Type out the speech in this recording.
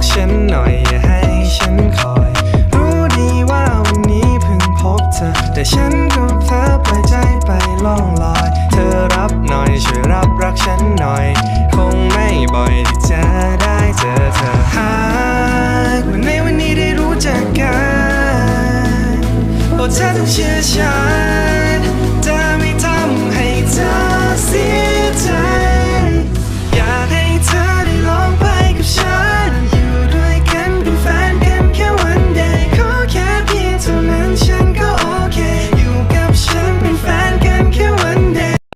บอกฉันหน่อยอย่าให้ฉันคอย รู้ดีว่าวันนี้เพิ่งพบเธอ แต่ฉันก็เพ้อปล่อยใจไปล่องลอย เธอรับหน่อยช่วยรับรักฉันหน่อย คงไม่บ่อยที่จะได้เจอเธอหากวันในวันนี้ได้รู้จักกันโอ้เธอต้องเชื่อฉัน